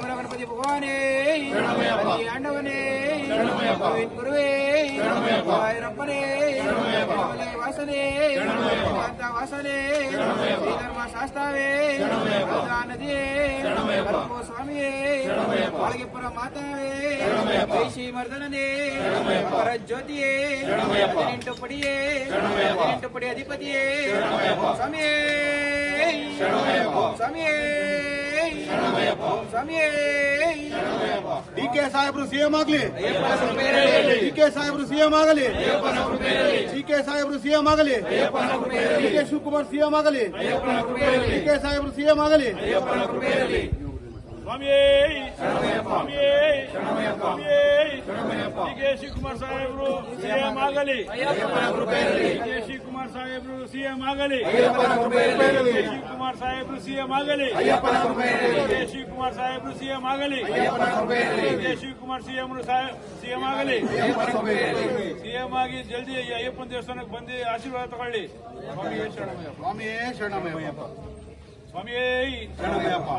கணபதி பகவானே. ஆண்டவனே. குருவே. ஆயிரப்பனே. வாசனே. வாசனே. தர்ம சாஸ்தாவே. நதியே. சுவாமியே. அழகிப்புற மாதாவே. ஜெய்ஷி மர்தனே பர ஜோதியே பதினெட்டு படியே பதினெட்டு படி அதிபதியே. சுவாமியே. சுவாமியே. ಡಿ ಕೆ ಸಾಹೇಬರು ಸಿಎಂ ಆಗಲಿ. ಡಿ ಕೆ ಸಾಹೇಬರು ಸಿಎಂ ಆಗಲಿ. ಡಿ ಕೆ ಸಾಹೇಬರು ಸಿಎಂ ಆಗಲಿ. ಡಿ ಕೆ ಶಿವಕುಮಾರ್ ಸಿಎಂ ಆಗಲಿ. ಡಿ ಕೆ ಸಾಹೇಬರು ಸಿಎಂ ಆಗಲಿ. ಸ್ವಾಮಿಯೇ ಡಿ ಕೆ ಶಿವಕುಮಾರ್ ಸಾಹೇಬರು ಸಿಎಂ ಆಗಲಿ. ಕೆ ಶಿವಕುಮಾರ್ ಸಾಹೇಬರು ಸಿಎಂ ಆಗಲಿ. ಕೆ ಶಿವಕುಮಾರ್ ಸಾಹೇಬರು ಸಿಎಂ ಆಗಲಿ. ಕೆ ಶಿವಕುಮಾರ್ ಸಾಹೇಬರು ಸಿಎಂ ಆಗಲಿ. ಕೆ ಶಿವಕುಮಾರ್ ಸಿಎಂ ಸಿಎಂ ಆಗಲಿ. ಸಿಎಂ ಆಗಿ ಜಲ್ದಿ ಅಯ್ಯಪ್ಪನ ದೇವಸ್ಥಾನಕ್ಕೆ ಬಂದು ಆಶೀರ್ವಾದ ತಗೊಳ್ಳಿ. ಸ್ವಾಮಿಯೇ ಶರಣಮಯ್ಯಪ್ಪ. ಸ್ವಾಮಿಯೇ ಶರಣಮಯ್ಯಪ್ಪ.